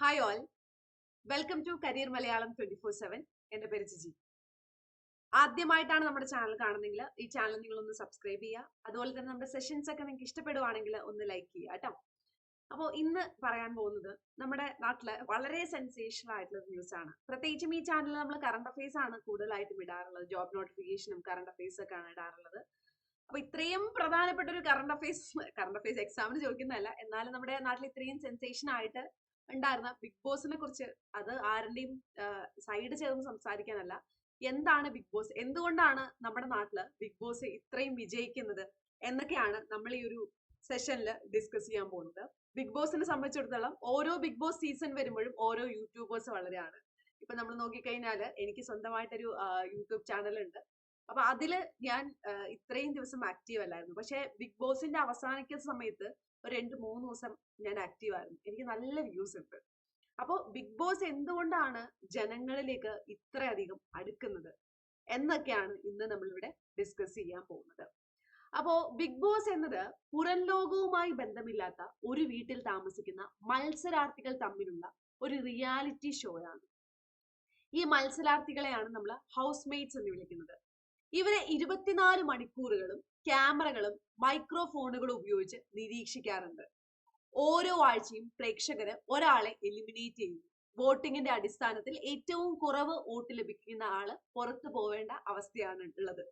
Hi all welcome to career Malayalam twenty four seven എന്റെ പേര് ജിജി. ആദ്യമായിട്ടാണ് നമ്മുടെ ചാനൽ കാണുന്നെങ്കിൽ ഈ ചാനൽ നിങ്ങൾ ഒന്ന് സബ്സ്ക്രൈബ് ചെയ്യുക. അതുപോലെ തന്നെ നമ്മുടെ സെഷൻസ് ഒക്കെ നിങ്ങൾക്ക് ഇഷ്ടപ്പെടുവാണെങ്കിൽ ഒന്ന് ലൈക്ക് ചെയ്യുക കേട്ടോ. അപ്പോൾ ഇന്ന് പറയാൻ പോകുന്നത് നമ്മുടെ നാട്ടിലെ വളരെ സെൻസേഷണൽ ആയിട്ടുള്ള ന്യൂസ് ആണ്. പ്രത്യേകിച്ചും ഈ ചാനലിൽ നമ്മൾ കറണ്ട് അഫയേഴ്സ് ആണ് കൂടുതലായിട്ടും ഇടാറുള്ളത്. ജോബ് നോട്ടിഫിക്കേഷനും കറണ്ട് അഫയേഴ്സ് ഒക്കെ ആണ് ഇടാറുള്ളത്. അപ്പൊ ഇത്രയും പ്രധാനപ്പെട്ട ഒരു കറണ്ട് അഫയേഴ്സ് കറണ്ട് അഫയേഴ്സ് എക്സാമിന് ചോദിക്കുന്നതല്ല. എന്നാലും നമ്മുടെ നാട്ടിൽ ഇത്രയും സെൻസേഷൻ ആയിട്ട് ഉണ്ടായിരുന്ന ബിഗ് ബോസിനെ കുറിച്ച് അത് ആരുടെയും സൈഡ് ചേർന്ന് സംസാരിക്കാനല്ല. എന്താണ് ബിഗ് ബോസ് എന്തുകൊണ്ടാണ് നമ്മുടെ നാട്ടിൽ ബിഗ് ബോസ് ഇത്രയും വിജയിക്കുന്നത്? എന്നൊക്കെയാണ് നമ്മൾ ഈ ഒരു സെഷനിൽ ഡിസ്കസ് ചെയ്യാൻ പോകുന്നത്. ബിഗ് ബോസിനെ സംബന്ധിച്ചിടത്തോളം ഓരോ ബിഗ് ബോസ് സീസൺ വരുമ്പോഴും ഓരോ യൂട്യൂബേഴ്സ് വളരെയാണ്. ഇപ്പൊ നമ്മൾ നോക്കിക്കഴിഞ്ഞാൽ എനിക്ക് സ്വന്തമായിട്ടൊരു യൂട്യൂബ് ചാനൽ ഉണ്ട്. അപ്പൊ അതിൽ ഞാൻ ഇത്രയും ദിവസം ആക്റ്റീവ് അല്ലായിരുന്നു. പക്ഷെ ബിഗ് ബോസിന്റെ അവസാനിക്കുന്ന സമയത്ത് ഒരു രണ്ട് മൂന്ന് ദിവസം ഞാൻ ആക്റ്റീവ് ആയിരുന്നു. എനിക്ക് നല്ല വ്യൂസ് ഉണ്ട്. അപ്പോൾ ബിഗ് ബോസ് എന്തുകൊണ്ടാണ് ജനങ്ങളിലേക്ക് ഇത്രയധികം അടുക്കുന്നത് എന്നൊക്കെയാണ് ഇന്ന് നമ്മളിവിടെ ഡിസ്കസ് ചെയ്യാൻ പോകുന്നത്. അപ്പോ ബിഗ് ബോസ് എന്നത് പുറം ലോകവുമായി ബന്ധമില്ലാത്ത ഒരു വീട്ടിൽ താമസിക്കുന്ന മത്സരാർത്ഥികൾ തമ്മിലുള്ള ഒരു റിയാലിറ്റി ഷോയാണ് ഈ മത്സരാർത്ഥികളെയാണ് നമ്മൾ ഹൗസ് മെയ്റ്റ്സ് എന്ന് വിളിക്കുന്നത്. ഇവരെ ഇരുപത്തിനാല് മണിക്കൂറുകളും ക്യാമറകളും മൈക്രോഫോണുകളും ഉപയോഗിച്ച് നിരീക്ഷിക്കാറുണ്ട്. ഓരോ ആഴ്ചയും പ്രേക്ഷകര് ഒരാളെ എലിമിനേറ്റ് ചെയ്യും. വോട്ടിങ്ങിന്റെ അടിസ്ഥാനത്തിൽ ഏറ്റവും കുറവ് വോട്ട് ലഭിക്കുന്ന ആൾ പുറത്തു പോവേണ്ട അവസ്ഥയാണ് ഉള്ളത്.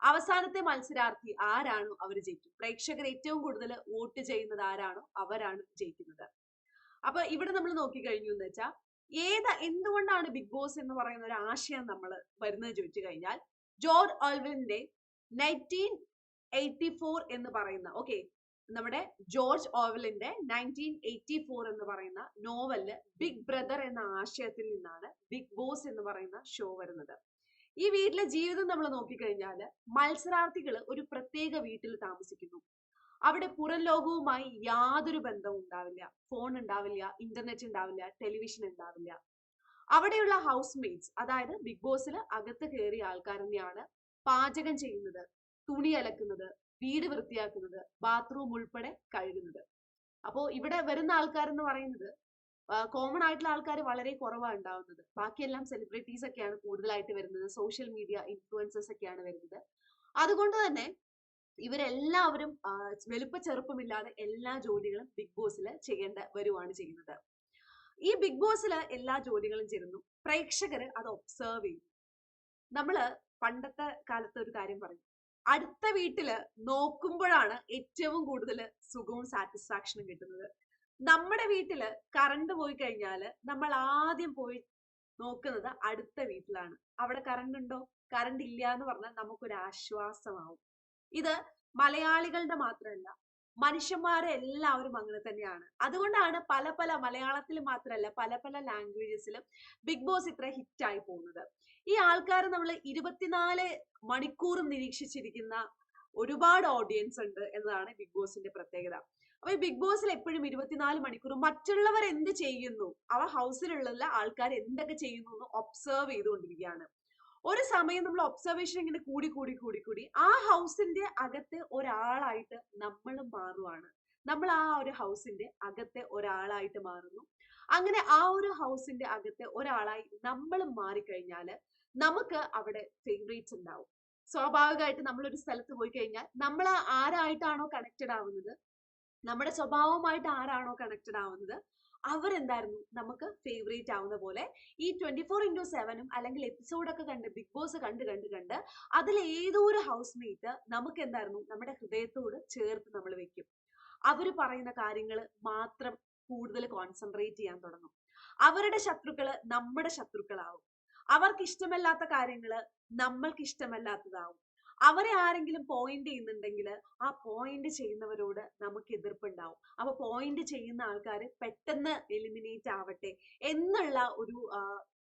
അവസാനത്തെ മത്സരാർത്ഥി ആരാണോ അവർ ജയിക്കും. പ്രേക്ഷകർ ഏറ്റവും കൂടുതൽ വോട്ട് ചെയ്യുന്നത് ആരാണോ അവരാണ് ജയിക്കുന്നത്. അപ്പൊ ഇവിടെ നമ്മൾ നോക്കിക്കഴിഞ്ഞു എന്ന് വെച്ചാൽ ഏതാ എന്തുകൊണ്ടാണ് ബിഗ് ബോസ് എന്ന് പറയുന്ന ഒരു ആശയം നമ്മൾ വരുന്നത് ചോദിച്ചു കഴിഞ്ഞാൽ ജോർജ് ഓൾവിന്റെ നയന്റീൻ എയ്റ്റി ഫോർ എന്ന് പറയുന്ന ഓക്കെ നമ്മുടെ ജോർജ് ഓവലിന്റെ നയന്റീൻ എയ്റ്റി ഫോർ എന്ന് പറയുന്ന നോവലിൽ ബിഗ് ബ്രദർ എന്ന ആശയത്തിൽ നിന്നാണ് ബിഗ് ബോസ് എന്ന് പറയുന്ന ഷോ വരുന്നത്. ഈ വീട്ടിലെ ജീവിതം നമ്മൾ നോക്കിക്കഴിഞ്ഞാൽ മത്സരാർത്ഥികൾ ഒരു പ്രത്യേക വീട്ടിൽ താമസിക്കുന്നു. അവിടെ പുറം ലോകവുമായി യാതൊരു ബന്ധവും ഉണ്ടാവില്ല. ഫോൺ ഉണ്ടാവില്ല ഇന്റർനെറ്റ് ഉണ്ടാവില്ല ടെലിവിഷൻ ഉണ്ടാവില്ല. അവിടെയുള്ള ഹൗസ് മെയ്റ്റ്സ് അതായത് ബിഗ് ബോസിൽ അകത്ത് കയറിയ ആൾക്കാർ തന്നെയാണ് പാചകം ചെയ്യുന്നത് തുണി അലക്കുന്നത് വീട് വൃത്തിയാക്കുന്നത് ബാത്റൂം ഉൾപ്പെടെ കഴുകുന്നത്. അപ്പോൾ ഇവിടെ വരുന്ന ആൾക്കാർ എന്ന് പറയുന്നത് കോമൺ ആയിട്ടുള്ള ആൾക്കാർ വളരെ കുറവാണ് ഉണ്ടാവുന്നത്. ബാക്കിയെല്ലാം സെലിബ്രിറ്റീസ് ഒക്കെയാണ് കൂടുതലായിട്ട് വരുന്നത് സോഷ്യൽ മീഡിയ ഇൻഫ്ലുവൻസേഴ്സ് ഒക്കെയാണ് വരുന്നത്. അതുകൊണ്ട് തന്നെ ഇവരെല്ലാവരും വലുപ്പ ചെറുപ്പമില്ലാതെ എല്ലാ ജോലികളും ബിഗ് ബോസിൽ ചെയ്യേണ്ട വരുവാണ് ചെയ്യുന്നത്. ഈ ബിഗ് ബോസിൽ എല്ലാ ജോലികളും ചെയ്യുന്നു പ്രേക്ഷകർ അത് ഒബ്സേർവ് ചെയ്യും. നമ്മൾ പണ്ടത്തെ കാലത്ത് ഒരു കാര്യം പറയും. അടുത്ത വീട്ടിൽ നോക്കുമ്പോഴാണ് ഏറ്റവും കൂടുതൽ സുഖവും സാറ്റിസ്ഫാക്ഷനും കിട്ടുന്നത്. നമ്മുടെ വീട്ടിൽ കറണ്ട് പോയി കഴിഞ്ഞാൽ നമ്മൾ ആദ്യം പോയി നോക്കുന്നത് അടുത്ത വീട്ടിലാണ്. അവിടെ കറണ്ട് ഉണ്ടോ? കറണ്ട് ഇല്ല എന്ന് പറഞ്ഞാൽ നമുക്കൊരു ആശ്വാസമാവും ഇത് മലയാളികളുടെ മാത്രമല്ല മനുഷ്യന്മാരെ എല്ലാവരും അങ്ങനെ തന്നെയാണ്. അതുകൊണ്ടാണ് പല പല മലയാളത്തിൽ മാത്രമല്ല പല പല ലാംഗ്വേജസിലും ബിഗ് ബോസ് ഇത്ര ഹിറ്റ് ആയി പോകുന്നത്. ഈ ആൾക്കാർ നമ്മൾ ഇരുപത്തിനാല് മണിക്കൂറും നിരീക്ഷിച്ചിരിക്കുന്ന ഒരുപാട് ഓഡിയൻസ് ഉണ്ട് എന്നതാണ് ബിഗ് ബോസിന്റെ പ്രത്യേകത. അപ്പൊ ഈ ബിഗ് ബോസിൽ എപ്പോഴും ഇരുപത്തിനാല് മണിക്കൂർ മറ്റുള്ളവർ എന്ത് ചെയ്യുന്നു? അവ ഹൗസിലുള്ള ആൾക്കാർ എന്തൊക്കെ ചെയ്യുന്നു എന്ന് ഒബ്സർവ് ചെയ്തുകൊണ്ടിരിക്കുകയാണ്. ഒരു സമയം നമ്മൾ ഒബ്സർവേഷൻ ഇങ്ങനെ കൂടി കൂടി കൂടി കൂടി ആ ഹൗസിന്റെ അകത്തെ ഒരാളായിട്ട് നമ്മൾ മാറുവാണ്. നമ്മൾ ആ ഒരു ഹൗസിന്റെ അകത്തെ ഒരാളായിട്ട് മാറുന്നു. അങ്ങനെ ആ ഒരു ഹൗസിന്റെ അകത്തെ ഒരാളായി നമ്മൾ മാറിക്കഴിഞ്ഞാൽ നമുക്ക് അവിടെ ഫേവറേറ്റ്സ് ഉണ്ടാവും. സ്വാഭാവികമായിട്ട് നമ്മൾ ഒരു സ്ഥലത്ത് പോയി കഴിഞ്ഞാൽ നമ്മൾ ആരായിട്ടാണോ കണക്റ്റഡ് ആവുന്നത്? നമ്മുടെ സ്വഭാവവുമായിട്ട് ആരാണോ കണക്റ്റഡ് ആവുന്നത്? അവരെന്തായിരുന്നു? നമുക്ക് ഫേവറേറ്റ് ആവുന്ന പോലെ ഈ ട്വന്റി ഫോർ ഇന്റു സെവനും അല്ലെങ്കിൽ എപ്പിസോഡൊക്കെ കണ്ട് ബിഗ് ബോസ് കണ്ട് കണ്ട് കണ്ട് അതിൽ ഏതോ ഒരു ഹൗസ് മേറ്റ് നമുക്ക് എന്തായിരുന്നു? നമ്മുടെ ഹൃദയത്തോട് ചേർത്ത് നമ്മൾ വെക്കും. അവർ പറയുന്ന കാര്യങ്ങൾ മാത്രം കൂടുതൽ കോൺസെൻട്രേറ്റ് ചെയ്യാൻ തുടങ്ങും. അവരുടെ ശത്രുക്കൾ നമ്മുടെ ശത്രുക്കളാവും. അവർക്ക് ഇഷ്ടമല്ലാത്ത കാര്യങ്ങൾ നമ്മൾക്ക് ഇഷ്ടമല്ലാത്തതാവും അവരെ ആരെങ്കിലും പോയിന്റ് ചെയ്യുന്നുണ്ടെങ്കിൽ ആ പോയിന്റ് ചെയ്യുന്നവരോട് നമുക്ക് എതിർപ്പുണ്ടാവും അപ്പൊ പോയിന്റ് ചെയ്യുന്ന ആൾക്കാർ പെട്ടെന്ന് എലിമിനേറ്റ് ആവട്ടെ എന്നുള്ള ഒരു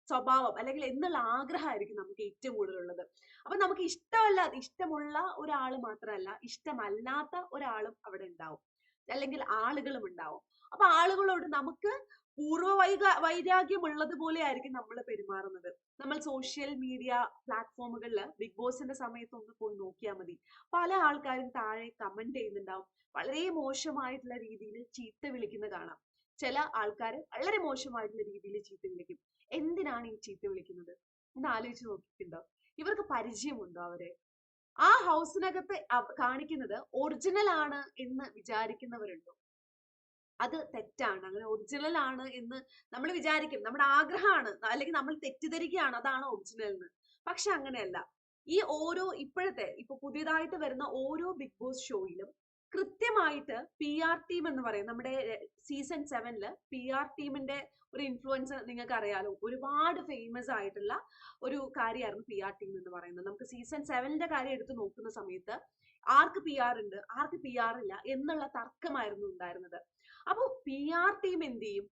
സ്വഭാവം അല്ലെങ്കിൽ എന്നുള്ള ആഗ്രഹമായിരിക്കും നമുക്ക് ഏറ്റവും കൂടുതലുള്ളത്. അപ്പൊ നമുക്ക് ഇഷ്ടമല്ല ഇഷ്ടമുള്ള ഒരാൾ മാത്രമല്ല ഇഷ്ടമല്ലാത്ത ഒരാളും അവിടെ ഉണ്ടാവും. അല്ലെങ്കിൽ ആളുകളും ഉണ്ടാവും. അപ്പൊ ആളുകളോട് നമുക്ക് പൂർവ വൈക വൈരാഗ്യം ഉള്ളതുപോലെ ആയിരിക്കും നമ്മൾ പെരുമാറുന്നത്. നമ്മൾ സോഷ്യൽ മീഡിയ പ്ലാറ്റ്ഫോമുകളിൽ ബിഗ് ബോസിന്റെ സമയത്ത് ഒന്ന് പോയി നോക്കിയാൽ മതി. പല ആൾക്കാരും താഴെ കമന്റ് ചെയ്യുന്നുണ്ടാവും. വളരെ മോശമായിട്ടുള്ള രീതിയിൽ ചീത്ത വിളിക്കുന്ന കാണാം. ചില ആൾക്കാർ വളരെ മോശമായിട്ടുള്ള രീതിയിൽ ചീത്ത വിളിക്കും. എന്തിനാണ് ഈ ചീത്ത വിളിക്കുന്നത്? ഒന്ന് ആലോചിച്ച് നോക്കിയിട്ടുണ്ടോ? ഇവർക്ക് പരിചയമുണ്ടോ അവരെ? ആ ഹൗസിനകത്ത് കാണിക്കുന്നത് ഒറിജിനൽ ആണ് എന്ന് വിചാരിക്കുന്നവരുണ്ടോ? അത് തെറ്റാണ്. അങ്ങനെ ഒറിജിനൽ ആണ് എന്ന് നമ്മൾ വിചാരിക്കും. നമ്മുടെ ആഗ്രഹമാണ്. അല്ലെങ്കിൽ നമ്മൾ തെറ്റിദ്ധരിക്കുകയാണ്. അതാണ് ഒറിജിനൽ എന്ന് പക്ഷെ അങ്ങനെയല്ല. ഈ ഓരോ ഇപ്പോഴത്തെ ഇപ്പൊ പുതിയതായിട്ട് വരുന്ന ഓരോ ബിഗ് ബോസ് ഷോയിലും കൃത്യമായിട്ട് പി ആർ ടീം എന്ന് പറയും. നമ്മുടെ സീസൺ സെവനിൽ പി ആർ ടീമിന്റെ ഒരു ഇൻഫ്ലുവൻസ് നിങ്ങൾക്ക് അറിയാലോ ഒരുപാട് ഫേമസ് ആയിട്ടുള്ള ഒരു കാര്യമായിരുന്നു പി ആർ ടീം എന്ന് പറയുന്നത്. നമുക്ക് സീസൺ സെവനിന്റെ കാര്യം എടുത്ത് നോക്കുന്ന സമയത്ത് ആർക്ക് പി ആർ ഉണ്ട് ആർക്ക് പി ആർ ഇല്ല എന്നുള്ള തർക്കമായിരുന്നു ഉണ്ടായിരുന്നത്. അപ്പോൾ പി ആർ ടീം എന്ത് ചെയ്യും?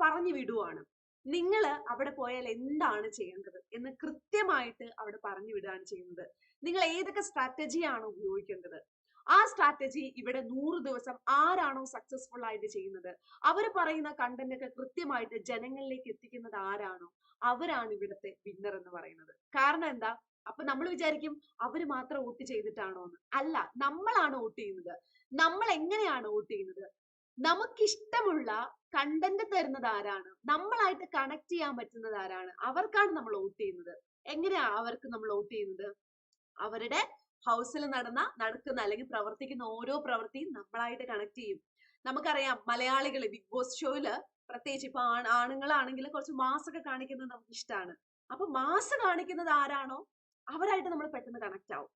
പറഞ്ഞു വിടുവാണ്. നിങ്ങൾ അവിടെ പോയാൽ എന്താണ് ചെയ്യേണ്ടത് എന്ന് കൃത്യമായിട്ട് അവിടെ പറഞ്ഞു വിടുകയാണ് ചെയ്യുന്നത്. നിങ്ങൾ ഏതൊക്കെ സ്ട്രാറ്റജിയാണ് ഉപയോഗിക്കേണ്ടത്? ആ സ്ട്രാറ്റജി ഇവിടെ നൂറ് ദിവസം ആരാണോ സക്സസ്ഫുൾ ആയിട്ട് ചെയ്യുന്നത്? അവർ പറയുന്ന കണ്ടന്റ് ഒക്കെ കൃത്യമായിട്ട് ജനങ്ങളിലേക്ക് എത്തിക്കുന്നത് ആരാണോ? അവരാണ് ഇവിടുത്തെ വിന്നർ എന്ന് പറയുന്നത്. കാരണം എന്താ? അപ്പൊ നമ്മൾ വിചാരിക്കും അവർ മാത്രം വോട്ട് ചെയ്തിട്ടാണോ എന്ന് അല്ല നമ്മളാണ് വോട്ട് ചെയ്യുന്നത്. നമ്മൾ എങ്ങനെയാണ് വോട്ട് ചെയ്യുന്നത്? നമുക്കിഷ്ടമുള്ള കണ്ടന്റ് തരുന്നത് ആരാണ്? നമ്മളായിട്ട് കണക്ട് ചെയ്യാൻ പറ്റുന്നത് ആരാണ്? അവർക്കാണ് നമ്മൾ വോട്ട് ചെയ്യുന്നത്. എങ്ങനെയാ അവർക്ക് നമ്മൾ വോട്ട് ചെയ്യുന്നത്? അവരുടെ ഹൗസിൽ നടന്ന നടക്കുന്ന അല്ലെങ്കിൽ പ്രവർത്തിക്കുന്ന ഓരോ പ്രവൃത്തിയും നമ്മളായിട്ട് കണക്ട് ചെയ്യും. നമുക്കറിയാം മലയാളികൾ ബിഗ് ബോസ് ഷോയിൽ പ്രത്യേകിച്ച് ഇപ്പൊ ആണ് ആണുങ്ങളാണെങ്കിൽ കുറച്ച് മാസൊക്കെ കാണിക്കുന്നത് നമുക്ക് ഇഷ്ടമാണ് അപ്പൊ മാസ് കാണിക്കുന്നത് ആരാണോ? അവരായിട്ട് നമ്മൾ പെട്ടെന്ന് കണക്ട് ആവും.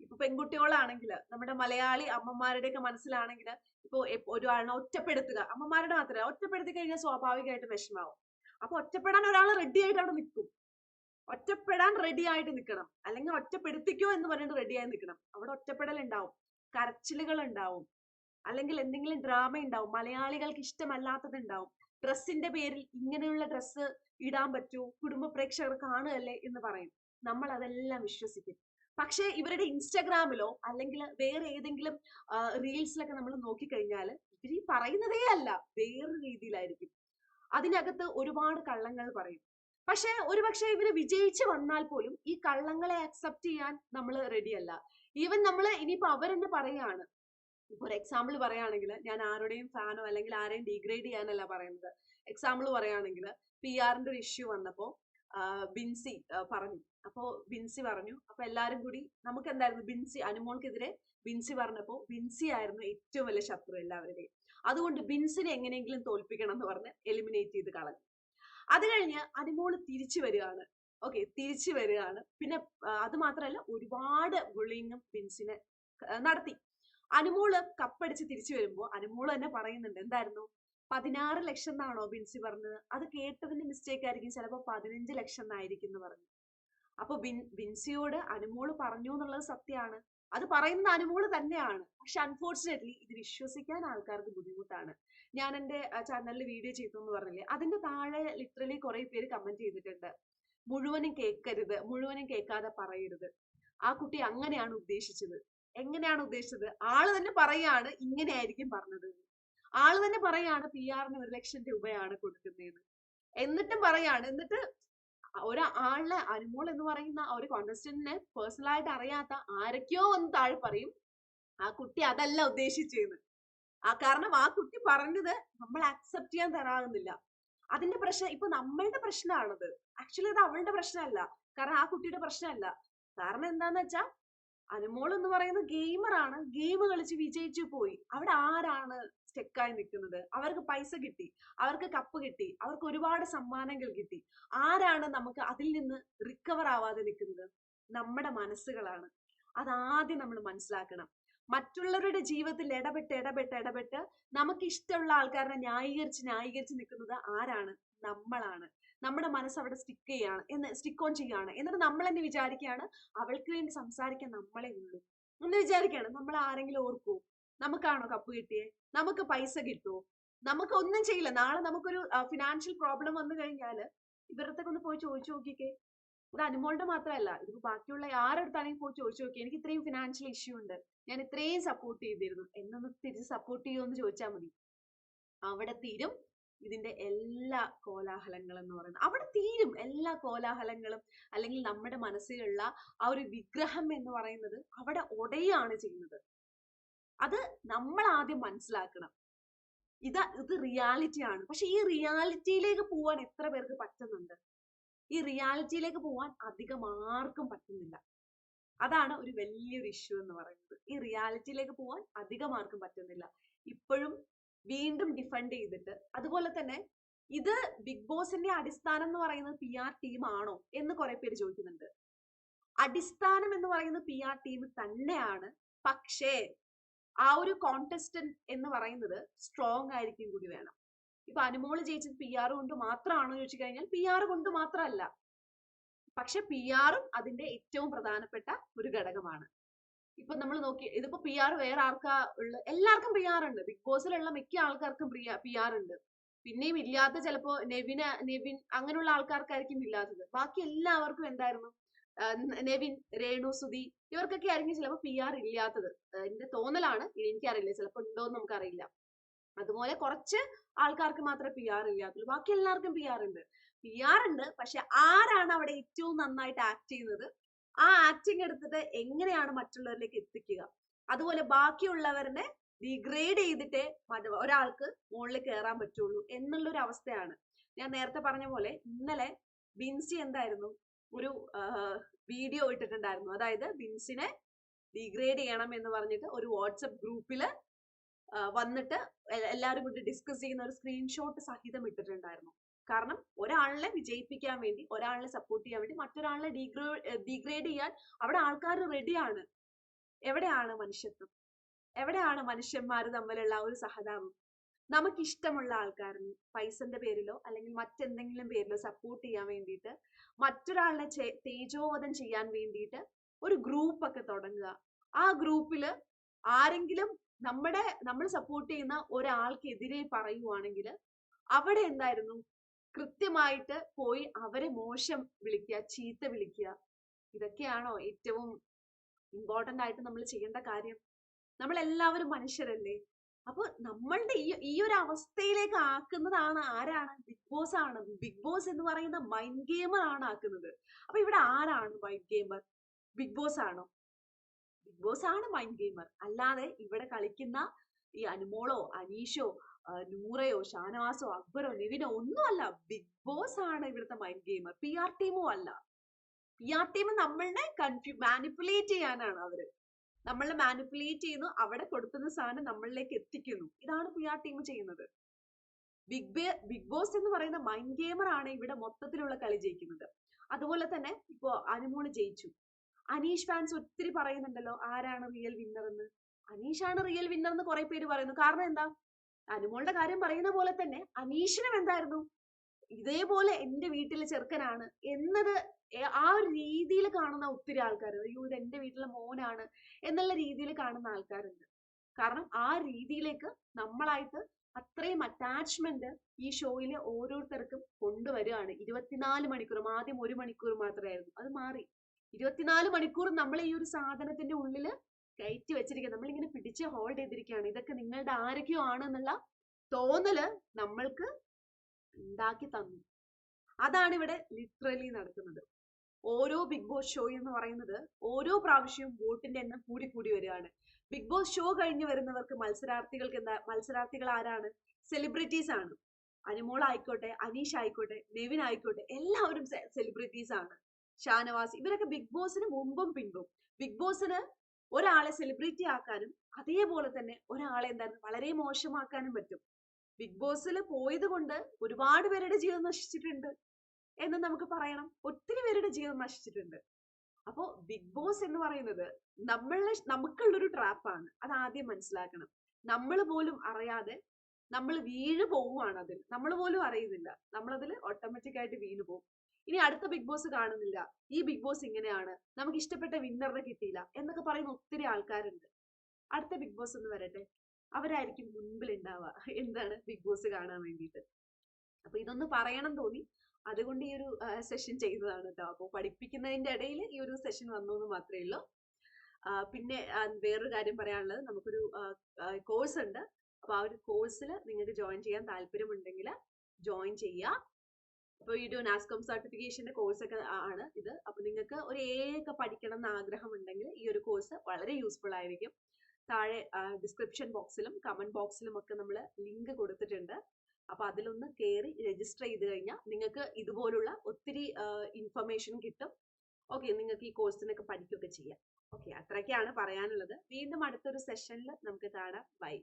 ഇപ്പൊ പെൺകുട്ടികളാണെങ്കിൽ നമ്മുടെ മലയാളി അമ്മമാരുടെയൊക്കെ മനസ്സിലാണെങ്കിൽ ഇപ്പൊ ഒരാളിനെ ഒറ്റപ്പെടുത്തുക അമ്മമാരുടെ മാത്രമല്ല ഒറ്റപ്പെടുത്തി കഴിഞ്ഞാൽ സ്വാഭാവികമായിട്ട് വിഷമാവും. അപ്പൊ ഒറ്റപ്പെടാൻ ഒരാൾ റെഡി ആയിട്ട് അവിടെ നിൽക്കും. ഒറ്റപ്പെടാൻ റെഡി ആയിട്ട് നിൽക്കണം. അല്ലെങ്കിൽ ഒറ്റപ്പെടുത്തിക്കോ എന്ന് പറഞ്ഞിട്ട് റെഡി ആയി നിൽക്കണം. അവിടെ ഒറ്റപ്പെടൽ ഉണ്ടാവും കരച്ചിലുകൾ ഉണ്ടാവും അല്ലെങ്കിൽ എന്തെങ്കിലും ഡ്രാമ ഉണ്ടാവും മലയാളികൾക്ക് ഇഷ്ടമല്ലാത്തത് ഉണ്ടാവും. ഡ്രസ്സിന്റെ പേരിൽ ഇങ്ങനെയുള്ള ഡ്രസ്സ് ഇടാൻ പറ്റൂ കുടുംബ പ്രേക്ഷകർ കാണുകയല്ലേ എന്ന് പറയും. നമ്മൾ അതെല്ലാം വിശ്വസിക്കും. പക്ഷേ ഇവരുടെ ഇൻസ്റ്റഗ്രാമിലോ അല്ലെങ്കിൽ വേറെ ഏതെങ്കിലും റീൽസിലൊക്കെ നമ്മൾ നോക്കിക്കഴിഞ്ഞാൽ ഇവർ ഈ പറയുന്നതേ അല്ല. വേറൊരു രീതിയിലായിരിക്കും. അതിനകത്ത് ഒരുപാട് കള്ളങ്ങൾ പറയും. പക്ഷേ ഒരുപക്ഷെ ഇവർ വിജയിച്ചു വന്നാൽ പോലും ഈ കള്ളങ്ങളെ അക്സെപ്റ്റ് ചെയ്യാൻ നമ്മൾ റെഡിയല്ല ഈവൻ നമ്മൾ ഇനിയിപ്പോ അവരെന്നെ പറയാണ്. ഇപ്പൊ ഒരു എക്സാമ്പിൾ പറയുകയാണെങ്കിൽ ഞാൻ ആരുടെയും ഫാനോ അല്ലെങ്കിൽ ആരെയും ഡീഗ്രേഡ് ചെയ്യാനല്ല പറയുന്നത്. എക്സാമ്പിൾ പറയുകയാണെങ്കിൽ പി ആറിന്റെ ഒരു ഇഷ്യൂ വന്നപ്പോ ബിൻസി പറഞ്ഞു. അപ്പോ ബിൻസി പറഞ്ഞു അപ്പൊ എല്ലാരും കൂടി നമുക്ക് എന്തായിരുന്നു ബിൻസി അനുമോൾക്കെതിരെ ബിൻസി പറഞ്ഞപ്പോ ബിൻസി ആയിരുന്നു ഏറ്റവും വലിയ ശത്രു എല്ലാവരുടെയും. അതുകൊണ്ട് ബിൻസിനെ എങ്ങനെയെങ്കിലും തോൽപ്പിക്കണം എന്ന് പറഞ്ഞ് എലിമിനേറ്റ് ചെയ്ത് കളഞ്ഞു. അത് കഴിഞ്ഞ് അനുമോൾ തിരിച്ചു വരികയാണ്. ഓക്കെ തിരിച്ചു വരികയാണ്. പിന്നെ അത് മാത്രമല്ല ഒരുപാട് ബുള്ളിങ്ങും ബിൻസിനെ നടത്തി. അനുമോൾ കപ്പടിച്ച് തിരിച്ചു വരുമ്പോൾ അനുമോൾ തന്നെ പറയുന്നുണ്ട് എന്തായിരുന്നു? പതിനാറ് ലക്ഷം എന്നാണോ ബിൻസി പറഞ്ഞത്? അത് കേട്ടതിന്റെ മിസ്റ്റേക്ക് ആയിരിക്കും. ചിലപ്പോൾ പതിനഞ്ച് ലക്ഷം എന്നായിരിക്കും എന്ന് പറഞ്ഞു അപ്പൊ ബിൻ ബിൻസിയോട് അനുമോൾ പറഞ്ഞു എന്നുള്ളത് സത്യമാണ്. അത് പറയുന്ന അനുമോൾ തന്നെയാണ്. പക്ഷെ അൺഫോർച്ചുനേറ്റ്ലി ഇത് വിശ്വസിക്കാൻ ആൾക്കാർക്ക് ബുദ്ധിമുട്ടാണ്. ഞാൻ എന്റെ ചാനലിൽ വീഡിയോ ചെയ്തു എന്ന് പറഞ്ഞില്ലേ? അതിന്റെ താഴെ ലിറ്ററലി കുറെ പേര് കമന്റ് ചെയ്തിട്ടുണ്ട്. മുഴുവനും കേൾക്കരുത് മുഴുവനും കേൾക്കാതെ പറയരുത്. ആ കുട്ടി അങ്ങനെയാണ് ഉദ്ദേശിച്ചത്. എങ്ങനെയാണ് ഉദ്ദേശിച്ചത്? ആൾ തന്നെ പറയാണ് ഇങ്ങനെയായിരിക്കും പറഞ്ഞത്. ആൾ തന്നെ പറയാണ് പി ആറിന് ഒരു ലക്ഷം രൂപയാണ് കൊടുക്കുന്നതെന്ന് എന്നിട്ടും പറയാണ് എന്നിട്ട് ഒരു ഒരാളിനെ അനുമോൾ എന്ന് പറയുന്ന ഒരു കോൺടസ്റ്റന്റിനെ പേഴ്സണൽ ആയിട്ട് അറിയാത്ത ആരൊക്കെയോ ഒന്ന് താഴെ പറയും ആ കുട്ടി അതല്ല ഉദ്ദേശിച്ചതെന്ന് ആ കാരണം ആ കുട്ടി പറഞ്ഞത് നമ്മൾ അക്സെപ്റ്റ് ചെയ്യാൻ തരാകുന്നില്ല അതിന്റെ പ്രശ്നം ഇപ്പൊ നമ്മളുടെ പ്രശ്നമാണത് ആക്ച്വലി അത് അവളുടെ പ്രശ്നമല്ല. കാരണം ആ കുട്ടിയുടെ പ്രശ്നമല്ല. കാരണം എന്താന്ന് വെച്ചാ അനുമോൾ എന്ന് പറയുന്ന ഗെയിമറാണ് ഗെയിം കളിച്ച് വിജയിച്ചു പോയി. അവിടെ ആരാണ് സ്റ്റെക്കായി നിൽക്കുന്നത്. അവർക്ക് പൈസ കിട്ടി അവർക്ക് കപ്പ് കിട്ടി അവർക്ക് ഒരുപാട് സമ്മാനങ്ങൾ കിട്ടി. ആരാണ് നമുക്ക് അതിൽ നിന്ന് റിക്കവർ ആവാതെ നിൽക്കുന്നത്? നമ്മുടെ മനസ്സുകളാണ്. അതാദ്യം നമ്മൾ മനസ്സിലാക്കണം. മറ്റുള്ളവരുടെ ജീവിതത്തിൽ ഇടപെട്ട് ഇടപെട്ട് ഇടപെട്ട് നമുക്ക് ഇഷ്ടമുള്ള ആൾക്കാരനെ ന്യായീകരിച്ച് ന്യായീകരിച്ച് നിൽക്കുന്നത് ആരാണ്? നമ്മളാണ്. നമ്മുടെ മനസ്സ് അവിടെ സ്റ്റിക്ക് ചെയ്യാണ് എന്ന് സ്റ്റിക്ക് ഓൺ ചെയ്യാണ് എന്നിട്ട് നമ്മൾ തന്നെ വിചാരിക്കുകയാണ് അവൾക്ക് വേണ്ടി സംസാരിക്കാൻ നമ്മളെ ഉള്ളൂ. എന്ന് വിചാരിക്കുകയാണ് നമ്മൾ ആരെങ്കിലും ഓർക്കൂ നമുക്കാണോ കപ്പ് കിട്ടിയേ? നമുക്ക് പൈസ കിട്ടുമോ നമുക്ക് ഒന്നും ചെയ്യില്ല. നാളെ നമുക്കൊരു ഫിനാൻഷ്യൽ പ്രോബ്ലം വന്നു കഴിഞ്ഞാൽ ഇവരുടെ ഒന്ന് പോയി ചോദിച്ചു നോക്കിക്കേ. ഇത് അനുമോളുടെ മാത്രമല്ല ഇതിപ്പോ ബാക്കിയുള്ള ആരടുത്താണെങ്കിൽ പോയി ചോദിച്ചു നോക്കി എനിക്ക് ഇത്രയും ഫിനാൻഷ്യൽ ഇഷ്യൂ ഉണ്ട്. ഞാൻ ഇത്രയും സപ്പോർട്ട് ചെയ്തിരുന്നു. എന്നൊന്ന് തിരിച്ച് സപ്പോർട്ട് ചെയ്യുമോ ചോദിച്ചാൽ മതി. അവിടെ തീരും ഇതിന്റെ എല്ലാ കോലാഹലങ്ങളും എന്ന് പറയുന്നത്. അവിടെ തീരും എല്ലാ കോലാഹലങ്ങളും. അല്ലെങ്കിൽ നമ്മുടെ മനസ്സിലുള്ള ആ ഒരു വിഗ്രഹം എന്ന് പറയുന്നത് അവിടെ ഉടയാണ് ചെയ്യുന്നത്. അത് നമ്മൾ ആദ്യം മനസ്സിലാക്കണം. ഇത് ഇത് റിയാലിറ്റി ആണ്. പക്ഷെ ഈ റിയാലിറ്റിയിലേക്ക് പോവാൻ എത്ര പേർക്ക് പറ്റുന്നുണ്ട്? ഈ റിയാലിറ്റിയിലേക്ക് പോവാൻ അധികം ആർക്കും പറ്റുന്നില്ല. അതാണ് ഒരു വലിയൊരു ഇഷ്യൂ എന്ന് പറയുന്നത്. ഈ റിയാലിറ്റിയിലേക്ക് പോവാൻ അധികം ആർക്കും പറ്റുന്നില്ല. ഇപ്പോഴും വീണ്ടും ഡിഫെൻഡ് ചെയ്തിട്ട് അതുപോലെ തന്നെ ഇത് ബിഗ് ബോസിന്റെ അടിസ്ഥാനം എന്ന് പറയുന്നത് പി ആർ ടീം ആണോ എന്ന് കുറെ പേര് ചോദിക്കുന്നുണ്ട്. അടിസ്ഥാനം എന്ന് പറയുന്നത് പി ആർ ടീം തന്നെയാണ്. പക്ഷേ ആ ഒരു കോണ്ടസ്റ്റന്റ് എന്ന് പറയുന്നത് സ്ട്രോങ് ആയിരിക്കും കൂടി വേണം. ഇപ്പൊ അനുമോൾ ജയിച്ചത് പി ആർ കൊണ്ട് മാത്രമാണോ ചോദിച്ചു കഴിഞ്ഞാൽ പി ആർ കൊണ്ട് മാത്രമല്ല. പക്ഷെ പി ആറും അതിന്റെ ഏറ്റവും പ്രധാനപ്പെട്ട ഒരു ഘടകമാണ്. ഇപ്പൊ നമ്മൾ നോക്കി ഇതിപ്പോ പി ആർ വേറെ ആർക്കാ ഉള്ള എല്ലാവർക്കും പി ആർ ഉണ്ട്. ബിഗ് ബോസിലുള്ള മിക്ക ആൾക്കാർക്കും പി ആർ ഉണ്ട്. പിന്നെയും ഇല്ലാത്ത ചിലപ്പോ നെവിന നെവിൻ അങ്ങനെയുള്ള ആൾക്കാർക്കായിരിക്കും ഇല്ലാത്തത്. ബാക്കി എല്ലാവർക്കും എന്തായിരുന്നു? നെവിൻ രേണു സുധി ഇവർക്കൊക്കെ ആയിരിക്കും ചിലപ്പോൾ പി ആർ ഇല്ലാത്തത്. എന്റെ തോന്നലാണ്. എനിക്കറിയില്ല. ചിലപ്പോൾ ഉണ്ടോ എന്ന് നമുക്കറിയില്ല. അതുപോലെ കുറച്ച് ആൾക്കാർക്ക് മാത്രമേ പി ആർ ഇല്ലാത്തുള്ളൂ. ബാക്കി എല്ലാവർക്കും പി ആർ ഉണ്ട്. പി ആർ ഉണ്ട്. പക്ഷെ ആരാണ് അവിടെ ഏറ്റവും നന്നായിട്ട് ആക്ട് ചെയ്യുന്നത്? ആ ആക്ടിങ് എടുത്തിട്ട് എങ്ങനെയാണ് മറ്റുള്ളവരിലേക്ക് എത്തിക്കുക? അതുപോലെ ബാക്കിയുള്ളവരെ ഡിഗ്രേഡ് ചെയ്തിട്ടേ ഒരാൾക്ക് മുകളിൽ കയറാൻ പറ്റുള്ളൂ എന്നുള്ള ഒരു അവസ്ഥയാണ് ഞാൻ നേരത്തെ പറഞ്ഞ പോലെ ഇന്നലെ ബിൻസി എന്തായിരുന്നു? ഒരു വീഡിയോ ഇട്ടിട്ടുണ്ടായിരുന്നു. അതായത് ബിൻസിനെ ഡിഗ്രേഡ് ചെയ്യണം എന്ന് പറഞ്ഞിട്ട് ഒരു വാട്സപ്പ് ഗ്രൂപ്പിൽ വന്നിട്ട് എല്ലാവരും കൂടി ഡിസ്കസ് ചെയ്യുന്ന ഒരു സ്ക്രീൻഷോട്ട് സഹിതം ഇട്ടിട്ടുണ്ടായിരുന്നു. കാരണം ഒരാളിനെ വിജയിപ്പിക്കാൻ വേണ്ടി ഒരാളിനെ സപ്പോർട്ട് ചെയ്യാൻ വേണ്ടി മറ്റൊരാളിനെ ഡീഗ്രേ ഡീഗ്രേഡ് ചെയ്യാൻ അവിടെ ആൾക്കാർ റെഡിയാണ് എവിടെയാണ് മനുഷ്യത്വം? എവിടെയാണ് മനുഷ്യന്മാർ തമ്മിലുള്ള ഒരു സഹതാപം? നമുക്കിഷ്ടമുള്ള ആൾക്കാരിന് പൈസന്റെ പേരിലോ അല്ലെങ്കിൽ മറ്റെന്തെങ്കിലും പേരിലോ സപ്പോർട്ട് ചെയ്യാൻ വേണ്ടിയിട്ട് മറ്റൊരാളിനെ ചെ- തേജോവധം ചെയ്യാൻ വേണ്ടിയിട്ട് ഒരു ഗ്രൂപ്പ് ഒക്കെ തുടങ്ങുക. ആ ഗ്രൂപ്പിൽ ആരെങ്കിലും നമ്മുടെ നമ്മൾ സപ്പോർട്ട് ചെയ്യുന്ന ഒരാൾക്കെതിരെ പറയുവാണെങ്കിൽ അവിടെ എന്തായിരുന്നു? കൃത്യമായിട്ട് പോയി അവരെ മോശം വിളിക്കുക ചീത്ത വിളിക്കുക. ഇതൊക്കെയാണോ ഏറ്റവും ഇമ്പോർട്ടന്റ് ആയിട്ട് നമ്മൾ ചെയ്യേണ്ട കാര്യം? നമ്മൾ എല്ലാവരും മനുഷ്യരല്ലേ? അപ്പൊ നമ്മളുടെ ഈ ഈ ഒരു അവസ്ഥയിലേക്ക് ആക്കുന്നതാണ് ആരാണ്? ബിഗ് ബോസ് ആണ്. ബിഗ് ബോസ് എന്ന് പറയുന്ന മൈൻഡ് ഗെയിമർ ആണ് ആക്കുന്നത്. അപ്പൊ ഇവിടെ ആരാണ് മൈൻഡ് ഗെയിമർ ബിഗ് ബോസ് ആണോ? ബിഗ് ബോസ് ആണ് മൈൻഡ് ഗെയിമർ അല്ലാതെ ഇവിടെ കളിക്കുന്ന ഈ അനുമോളോ അനീഷോ നൂറയോ ഷാനവാസോ അക്ബറോ നിവിനോ ഒന്നുമല്ല. ബിഗ് ബോസ് ആണ് ഇവിടുത്തെ മൈൻഡ് ഗെയിമർ പി ആർ ടീമോ അല്ല. പി ആർ ടീം നമ്മളുടെ കൺഫ്യൂ മാനിപ്പുലേറ്റ് ചെയ്യാനാണ് അവർ. നമ്മളെ മാനിപ്പുലേറ്റ് ചെയ്യുന്നു അവിടെ കൊടുക്കുന്ന സാധനം നമ്മളിലേക്ക് എത്തിക്കുന്നു. ഇതാണ് പി ആർ ടീം ചെയ്യുന്നത്. ബിഗ് ബേ ബിഗ് ബോസ് എന്ന് പറയുന്ന മൈൻഡ് ഗെയിമർ ആണ് ഇവിടെ മൊത്തത്തിലുള്ള കളി ജയിക്കുന്നത്. അതുപോലെ തന്നെ ഇപ്പോ അനുമോൾ ജയിച്ചു. അനീഷ് ഫാൻസ് ഒത്തിരി പറയുന്നുണ്ടല്ലോ ആരാണ് റിയൽ വിന്നർ എന്ന്? അനീഷാണ് റിയൽ വിന്നർ എന്ന് കുറെ പേര് പറയുന്നു. കാരണം എന്താ? അനുമോളുടെ കാര്യം പറയുന്ന പോലെ തന്നെ അനീഷിനും എന്തായിരുന്നു? ഇതേപോലെ എന്റെ വീട്ടിലെ ചെറുക്കനാണ് എന്നത് ആ ഒരു രീതിയിൽ കാണുന്ന ഒത്തിരി ആൾക്കാർ അയ്യോ ഇത് എന്റെ വീട്ടിലെ മോനാണ് എന്നുള്ള രീതിയിൽ കാണുന്ന ആൾക്കാരുണ്ട്. കാരണം ആ രീതിയിലേക്ക് നമ്മളായിട്ട് അത്രയും അറ്റാച്ച്മെന്റ് ഈ ഷോയിലെ ഓരോരുത്തർക്കും കൊണ്ടുവരികയാണ്. ഇരുപത്തിനാല് മണിക്കൂറും ആദ്യം ഒരു മണിക്കൂർ മാത്രമായിരുന്നു. അത് മാറി. ഇരുപത്തിനാല് മണിക്കൂർ നമ്മൾ ഈ ഒരു സാധനത്തിന്റെ ഉള്ളിൽ കയറ്റി വെച്ചിരിക്കുക നമ്മളിങ്ങനെ പിടിച്ച് ഹോൾഡ് ചെയ്തിരിക്കുകയാണ്. ഇതൊക്കെ നിങ്ങളുടെ ആരൊക്കെയോ ആണ് എന്നുള്ള തോന്നൽ നമ്മൾക്ക് ഉണ്ടാക്കി തന്നു. അതാണ് ഇവിടെ ലിറ്ററലി നടക്കുന്നത്. ഓരോ ബിഗ് ബോസ് ഷോ എന്ന് പറയുന്നത് ഓരോ പ്രാവശ്യവും വോട്ടിന്റെ എണ്ണം കൂടി കൂടി വരികയാണ്. ബിഗ് ബോസ് ഷോ കഴിഞ്ഞ് വരുന്നവർക്ക് മത്സരാർത്ഥികൾക്ക് എന്താ മത്സരാർത്ഥികൾ ആരാണ്? സെലിബ്രിറ്റീസ് ആണ്. അനുമോൾ ആയിക്കോട്ടെ അനീഷ് ആയിക്കോട്ടെ നെവിൻ ആയിക്കോട്ടെ എല്ലാവരും സെലിബ്രിറ്റീസ് ആണ്. ഷാനവാസ് ഇവരൊക്കെ ബിഗ് ബോസിന് മുമ്പും പിൻപും. ബിഗ് ബോസിന് ഒരാളെ സെലിബ്രിറ്റി ആക്കാനും അതേപോലെ തന്നെ ഒരാളെ എന്തായാലും വളരെ മോശമാക്കാനും പറ്റും. ബിഗ് ബോസിൽ പോയത് കൊണ്ട് ഒരുപാട് പേരുടെ ജീവിതം നശിച്ചിട്ടുണ്ട് എന്ന് നമുക്ക് പറയണം. ഒത്തിരി പേരുടെ ജീവിതം നശിച്ചിട്ടുണ്ട്. അപ്പോ ബിഗ് ബോസ് എന്ന് പറയുന്നത് നമ്മളെ നമുക്കുള്ളൊരു ട്രാപ്പാണ് അത് ആദ്യം മനസ്സിലാക്കണം. നമ്മൾ പോലും അറിയാതെ നമ്മൾ വീഴു പോവുകയാണ് അതിൽ. നമ്മൾ പോലും അറിയുന്നില്ല. നമ്മളതിൽ ഓട്ടോമാറ്റിക് ആയിട്ട് വീണു പോകും ഇനി അടുത്ത ബിഗ് ബോസ് കാണുന്നില്ല. ഈ ബിഗ് ബോസ് ഇങ്ങനെയാണ്. നമുക്ക് ഇഷ്ടപ്പെട്ട വിന്നറിനെ കിട്ടിയില്ല എന്നൊക്കെ പറയുന്ന ഒത്തിരി ആൾക്കാരുണ്ട്. അടുത്ത ബിഗ് ബോസ് ഒന്ന് വരട്ടെ. അവരായിരിക്കും മുൻപിൽ ഉണ്ടാവുക എന്താണ് ബിഗ് ബോസ് കാണാൻ വേണ്ടിയിട്ട്. അപ്പൊ ഇതൊന്ന് പറയണം തോന്നി. അതുകൊണ്ട് ഈ ഒരു സെഷൻ ചെയ്തതാണ് കേട്ടോ അപ്പോൾ പഠിപ്പിക്കുന്നതിന്റെ ഇടയിൽ ഈ ഒരു സെഷൻ വന്നു എന്ന് മാത്രമേ ഉള്ളൂ. പിന്നെ വേറൊരു കാര്യം പറയാനുള്ളത്. നമുക്കൊരു കോഴ്സ് ഉണ്ട്. അപ്പൊ ആ ഒരു കോഴ്സിൽ നിങ്ങൾക്ക് ജോയിൻ ചെയ്യാൻ താല്പര്യമുണ്ടെങ്കിൽ ജോയിൻ ചെയ്യുക. അപ്പോൾ ഈ ഒരു നാസ്കോം സർട്ടിഫിക്കേഷന്റെ കോഴ്സ് ഒക്കെ ആണ് ഇത്. അപ്പോൾ നിങ്ങൾക്ക് ഒരു എ ഒക്കെ പഠിക്കണം എന്ന് ആഗ്രഹം ഉണ്ടെങ്കിൽ ഈ ഒരു കോഴ്സ് വളരെ യൂസ്ഫുൾ ആയിരിക്കും. താഴെ ഡിസ്ക്രിപ്ഷൻ ബോക്സിലും കമന്റ് ബോക്സിലും ഒക്കെ നമ്മൾ ലിങ്ക് കൊടുത്തിട്ടുണ്ട്. അപ്പൊ അതിലൊന്ന് കയറി രജിസ്റ്റർ ചെയ്ത് കഴിഞ്ഞാൽ നിങ്ങൾക്ക് ഇതുപോലുള്ള ഒത്തിരി ഇൻഫർമേഷൻ കിട്ടും. ഓക്കെ നിങ്ങൾക്ക് ഈ കോഴ്സിനൊക്കെ പഠിക്കുകയൊക്കെ ചെയ്യാം. ഓക്കെ അത്രയൊക്കെയാണ് പറയാനുള്ളത്. വീണ്ടും അടുത്തൊരു സെഷനിൽ നമുക്ക് കാണാം. ബൈ